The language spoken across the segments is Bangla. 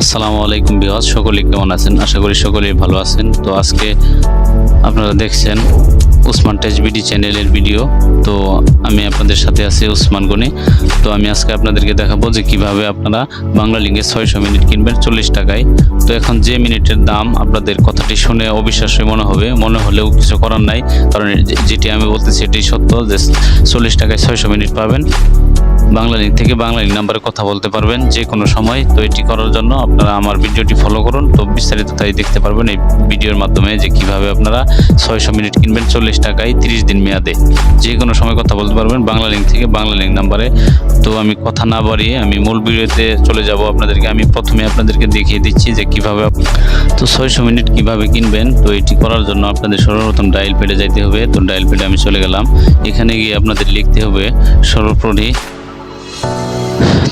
আসসালামু আলাইকুম বিহাজ সকলে কেমন আছেন? আশা করি সকলেই ভালো আছেন। তো আজকে আপনারা দেখছেন উসমান টেজ বিডি চ্যানেলের ভিডিও। তো আমি আপনাদের সাথে আছি উসমান গনি। তো আমি আজকে আপনাদেরকে দেখাবো যে কীভাবে আপনারা বাংলা লিঙ্গে ছয়শো মিনিট কিনবেন চল্লিশ টাকায়। তো এখন যে মিনিটের দাম আপনাদের কথাটি শুনে অবিশ্বাস্য মনে হবে। মনে হলেও কিছু করার নাই, কারণ যেটি আমি বলতেছি এটি সত্য যে চল্লিশ টাকায় ছয়শো মিনিট পাবেন। বাংলা লিঙ্ক থেকে বাংলা লিঙ্ক নাম্বারে কথা বলতে পারবেন যে কোনো সময়। তো এটি করার জন্য আপনারা আমার ভিডিওটি ফলো করুন। তো বিস্তারিত তাই দেখতে পারবেন এই ভিডিওর মাধ্যমে যে কীভাবে আপনারা ছয়শো মিনিট কিনবেন চল্লিশ টাকায় তিরিশ দিন মেয়াদে। যে কোনো সময় কথা বলতে পারবেন বাংলা লিঙ্ক থেকে বাংলা লিঙ্ক নাম্বারে তো আমি কথা না বাড়িয়ে আমি মূল ভিডিওতে চলে যাব আপনাদেরকে। আমি প্রথমে আপনাদেরকে দেখিয়ে দিচ্ছি যে কীভাবে তো ছয়শো মিনিট কীভাবে কিনবেন। তো এটি করার জন্য আপনাদের সর্বপ্রথম ডায়াল পেডে যাইতে হবে। তো ডায়াল পেডে আমি চলে গেলাম। এখানে গিয়ে আপনাদের লিখতে হবে সর্বপ্রথমে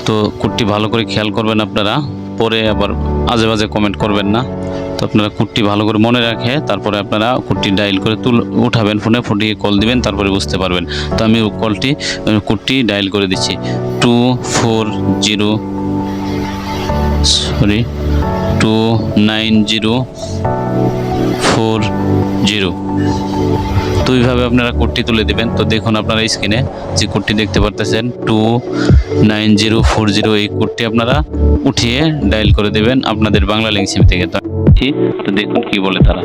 তো কুটটি ভালো করে খেয়াল করবেন আপনারা। পরে আবার আজে বাজে কমেন্ট করবেন না। তো আপনারা কুটটি ভালো করে মনে রাখে তারপরে আপনারা কুটটি ডায়াল করে তুল উঠাবেন ফোনে, ফুটিয়ে কল দিবেন, তারপরে বুঝতে পারবেন। তো আমি কলটি কুটটি ডায়াল করে দিচ্ছি। Two four zero sorry two nine zero four zero. তো এইভাবে আপনারা কোডটি তুলে দিবেন। তো দেখুন আপনারা স্ক্রিনে যে কোডটি দেখতে পারতেছেন two nine zero four zero এই কোডটি আপনারা উঠিয়ে ডায়াল করে দেবেন আপনাদের বাংলা লিঙ্ক সিম থেকে। তো দেখুন কি বলে তারা।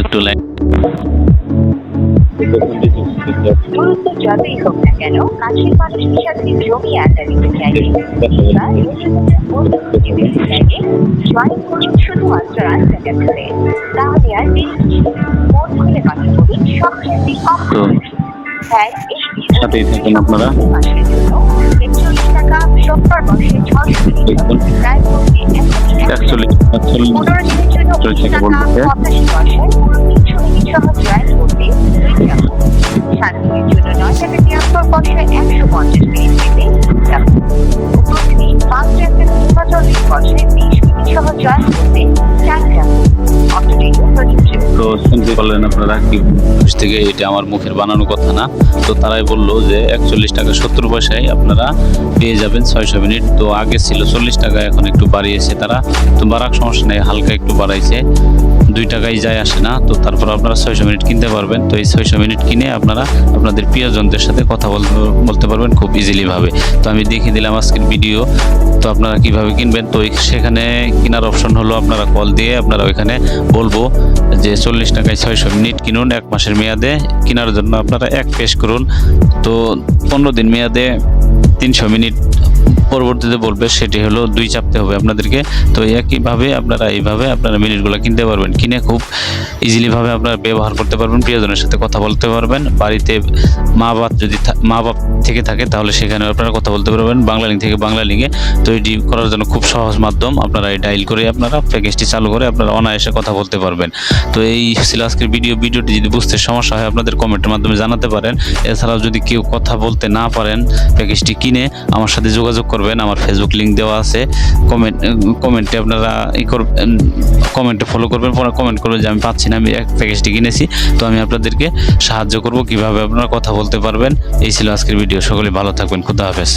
একটু লাইন দূরত্ব যতই হোক না কেন কাছের মানুষের সাথে জমি আড্ডা দিতে চাইলে কিংবা বন্ধু খুঁজে পেতে চাইলে জয়েন করুন শুধুমাত্র তাহলে আর বেশি মন খুলে কথা বলুন সব কম হ্যাঁ। সাথেই থাকুন আপনারা। একচল্লিশ একচল্লিশ শুনতে পারলেন আপনারা কি থেকে এটা আমার মুখের বানানো কথা না। তো তারাই বলল যে একচল্লিশ টাকা সত্তর পয়সায় আপনারা পেয়ে যাবেন ছয়শো মিনিট। তো আগে ছিল চল্লিশ টাকা, এখন একটু বাড়িয়েছে তারা। তো বাড়ার সমস্যা নেই, হালকা একটু বাড়াইছে। দুই টাকাই যায় আসে না, তো তারপর আপনারা ছয়শো মিনিট কিনতে পারবেন। তো এই ছয়শো মিনিট কিনে আপনারা আপনাদের প্রিয়জনদের সাথে কথা বলতে পারবেন খুব ইজিলিভাবে তো আমি দেখিয়ে দিলাম আজকের ভিডিও তো আপনারা কীভাবে কিনবেন? তো সেখানে কেনার অপশন হলো আপনারা কল দিয়ে আপনারা ওইখানে বলব যে চল্লিশ টাকায় ছয়শো মিনিট কিনুন এক মাসের মেয়াদে। কেনার জন্য আপনারা এক পেশ করুন, তো পনেরো দিন মেয়াদে তিনশো মিনিট পরবর্তীতে বলবে সেটি হলো দুই চাপতে হবে আপনাদেরকে। তো একইভাবে আপনারা এইভাবে আপনারা মিনিটগুলো কিনতে পারবেন। কিনে খুব ইজিলিভাবে আপনারা ব্যবহার করতে পারবেন, প্রিয়জনের সাথে কথা বলতে পারবেন। বাড়িতে মা বাপ যদি মা বাপ থেকে থাকে তাহলে সেখানে আপনারা কথা বলতে পারবেন। বাংলা লিঙ্ক থেকে বাংলা লিঙ্কে তো এটি করার জন্য খুব সহজ মাধ্যম। আপনারা এই ডাইল করে আপনারা প্যাকেজটি চালু করে আপনারা অনায়াসে কথা বলতে পারবেন। তো এই ছিল আজকের ভিডিও ভিডিওটি যদি বুঝতে সমস্যা হয় আপনাদের কমেন্টের মাধ্যমে জানাতে পারেন। এছাড়াও যদি কেউ কথা বলতে না পারেন প্যাকেজটি কিনে আমার সাথে যোগাযোগ করবেন, আমার ফেসবুক লিঙ্ক দেওয়া আছে। কমেন্ট কমেন্টে আপনারা ই করবেন কমেন্টে ফলো করবেন, পরে কমেন্ট করবেন যে আমি পাচ্ছি না, আমি এক প্যাকেজটি কিনেছি, তো আমি আপনাদেরকে সাহায্য করব কীভাবে আপনারা কথা বলতে পারবেন। এই ছিল আজকের ভিডিও সকলে ভালো থাকবেন। খুদা হাফেজ।